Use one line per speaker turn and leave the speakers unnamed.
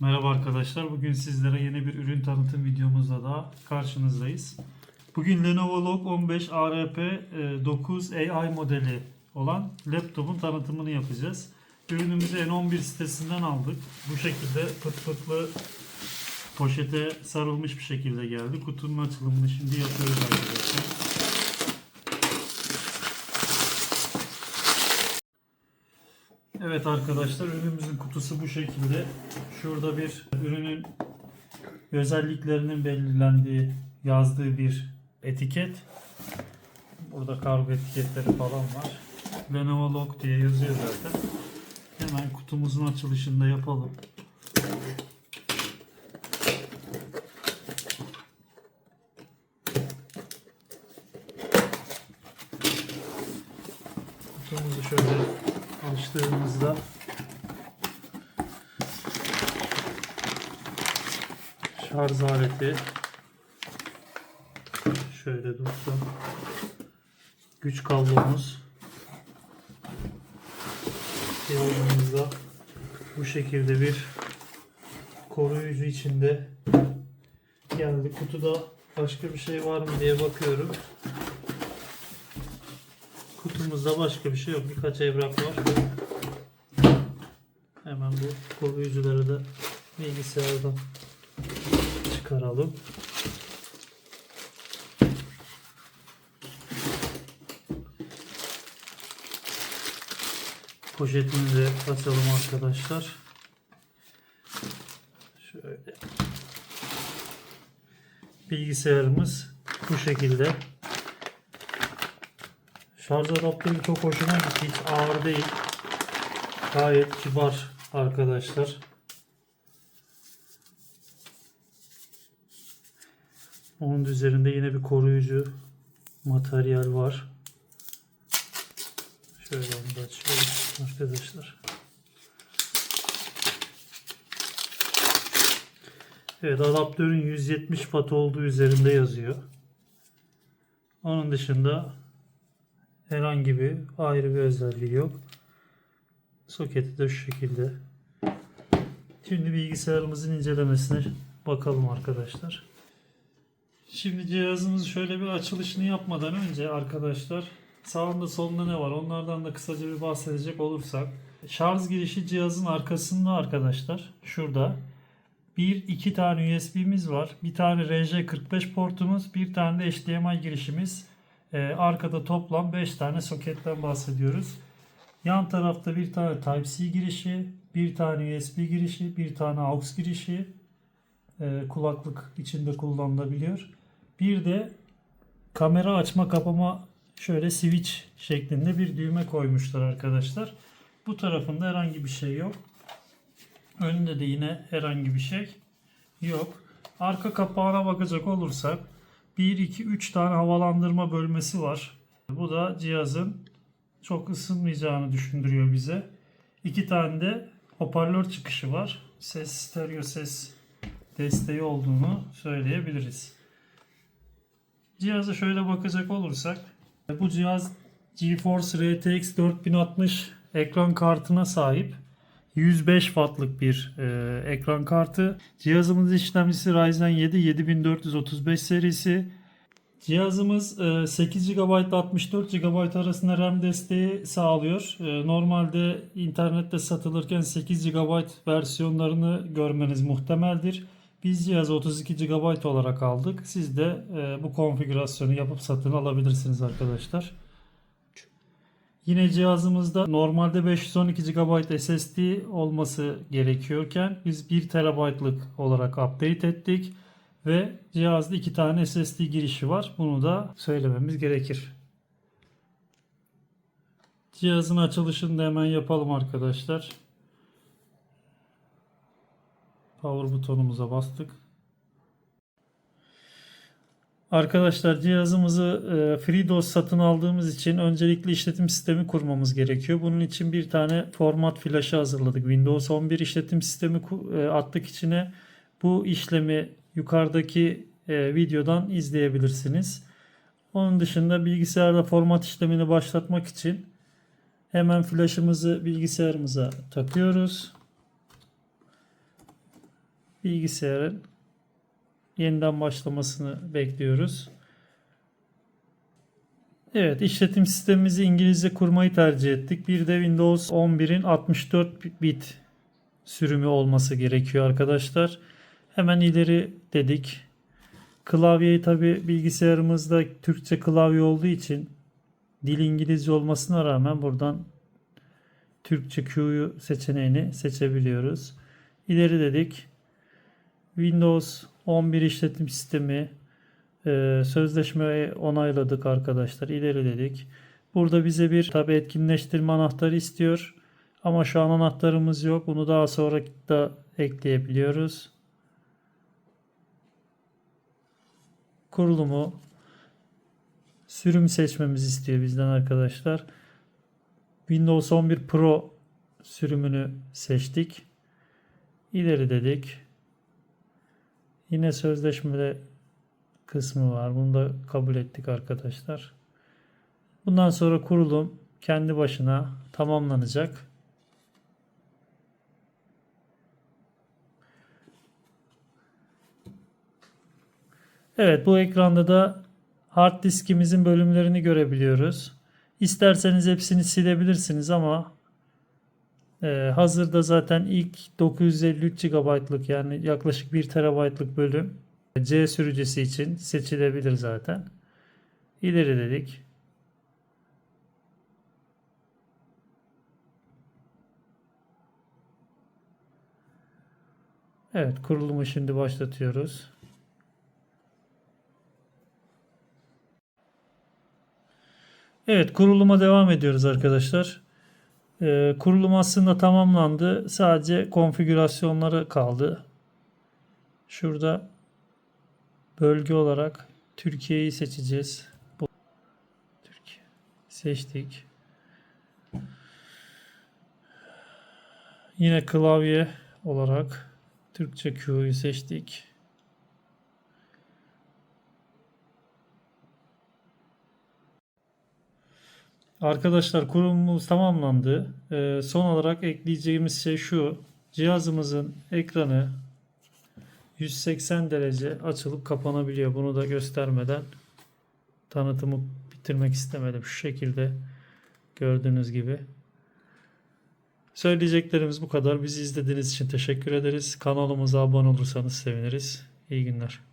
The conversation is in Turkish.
Merhaba arkadaşlar. Bugün sizlere yeni bir ürün tanıtım videomuzla daha karşınızdayız. Bugün Lenovo Log 15 ARP e, 9 AI modeli olan laptopun tanıtımını yapacağız. Ürünümüzü N11 sitesinden aldık. Bu şekilde pıt pıtlı poşete sarılmış bir şekilde geldi. Kutunun açılımını şimdi yapıyoruz arkadaşlar. Evet arkadaşlar ürünümüzün kutusu bu şekilde. Şurada bir ürünün özelliklerinin belirlendiği yazdığı bir etiket. Burada kargo etiketleri falan var. Lenovo Log diye yazıyor zaten. Hemen kutumuzun açılışını da yapalım. Kutumuzu şöyle açtığımızda şarj aleti. Şöyle dursun. Güç kablomuz. Cihazımızda bu şekilde bir koruyucu içinde. Geldi kutuda başka bir şey var mı diye bakıyorum kutumuzda başka bir şey yok birkaç evrak var hemen bu koruyucuları da bilgisayardan çıkaralım. Poşetimizi açalım arkadaşlar. Şöyle. Bilgisayarımız bu şekilde. Şarj adaptörü çok hoşuma gitti. Hiç ağır değil. Gayet kibar arkadaşlar. Onun üzerinde yine bir koruyucu materyal var. Şöyle onu da açıyoruz arkadaşlar. Evet adaptörün 170 watt olduğu üzerinde yazıyor. Onun dışında herhangi bir ayrı bir özelliği yok. Soketi de şu şekilde. Şimdi bilgisayarımızın incelemesine bakalım arkadaşlar. Şimdi cihazımızı şöyle bir açılışını yapmadan önce arkadaşlar sağında solunda ne var onlardan da kısaca bir bahsedecek olursak şarj girişi cihazın arkasında arkadaşlar şurada bir iki tane USB'miz var. Bir tane RJ45 portumuz, bir tane de HDMI girişimiz. Ee, arkada toplam 5 tane soketten bahsediyoruz. Yan tarafta bir tane Type-C girişi, bir tane USB girişi, bir tane AUX girişi, e, kulaklık içinde kullanılabiliyor. Bir de kamera açma kapama şöyle switch şeklinde bir düğme koymuşlar arkadaşlar. Bu tarafında herhangi bir şey yok. Önünde de yine herhangi bir şey yok. Arka kapağına bakacak olursak 1 2 3 tane havalandırma bölmesi var. Bu da cihazın çok ısınmayacağını düşündürüyor bize. İki tane de hoparlör çıkışı var. Ses stereo ses desteği olduğunu söyleyebiliriz. Cihaza şöyle bakacak olursak bu cihaz GeForce RTX 4060 ekran kartına sahip. 105 wattlık bir e, ekran kartı. Cihazımızın işlemcisi Ryzen 7 7435 serisi. Cihazımız e, 8 GB ile 64 GB arasında RAM desteği sağlıyor. E, Normalde internette satılırken 8 GB versiyonlarını görmeniz muhtemeldir. Biz cihazı 32 GB olarak aldık. Siz de e, bu konfigürasyonu yapıp satın alabilirsiniz arkadaşlar. Yine cihazımızda normalde 512 GB SSD olması gerekiyorken biz 1 TB'lık olarak update ettik ve cihazda 2 tane SSD girişi var. Bunu da söylememiz gerekir. Cihazın açılışını da hemen yapalım arkadaşlar. Power butonumuza bastık. Arkadaşlar cihazımızı e, FreeDOS satın aldığımız için öncelikle işletim sistemi kurmamız gerekiyor. Bunun için bir tane format flaşı hazırladık. Windows 11 işletim sistemi e, attık içine. Bu işlemi yukarıdaki e, videodan izleyebilirsiniz. Onun dışında bilgisayarda format işlemini başlatmak için hemen flaşımızı bilgisayarımıza takıyoruz. bilgisayarın yeniden başlamasını bekliyoruz. Evet, işletim sistemimizi İngilizce kurmayı tercih ettik. Bir de Windows 11'in 64 bit sürümü olması gerekiyor arkadaşlar. Hemen ileri dedik. Klavyeyi tabi bilgisayarımızda Türkçe klavye olduğu için dil İngilizce olmasına rağmen buradan Türkçe Q'yu seçeneğini seçebiliyoruz. İleri dedik. Windows 11 işletim sistemi e, sözleşmeyi onayladık arkadaşlar. İleri dedik. Burada bize bir tabi etkinleştirme anahtarı istiyor. Ama şu an anahtarımız yok. Bunu daha sonra da ekleyebiliyoruz. Kurulumu sürüm seçmemizi istiyor bizden arkadaşlar. Windows 11 Pro sürümünü seçtik. İleri dedik. Yine sözleşmede kısmı var. Bunu da kabul ettik arkadaşlar. Bundan sonra kurulum kendi başına tamamlanacak. Evet bu ekranda da hard diskimizin bölümlerini görebiliyoruz. İsterseniz hepsini silebilirsiniz ama e, hazırda zaten ilk 953 GB'lık yani yaklaşık 1 TB'lık bölüm C sürücüsü için seçilebilir zaten. İleri dedik. Evet kurulumu şimdi başlatıyoruz. Evet kuruluma devam ediyoruz arkadaşlar. Ee, kurulum aslında tamamlandı. Sadece konfigürasyonları kaldı. Şurada bölge olarak Türkiye'yi seçeceğiz. Türkiye seçtik. Yine klavye olarak Türkçe Q'yu seçtik. Arkadaşlar kurulumumuz tamamlandı. Ee, son olarak ekleyeceğimiz şey şu. Cihazımızın ekranı 180 derece açılıp kapanabiliyor. Bunu da göstermeden tanıtımı bitirmek istemedim. Şu şekilde gördüğünüz gibi. Söyleyeceklerimiz bu kadar. Bizi izlediğiniz için teşekkür ederiz. Kanalımıza abone olursanız seviniriz. İyi günler.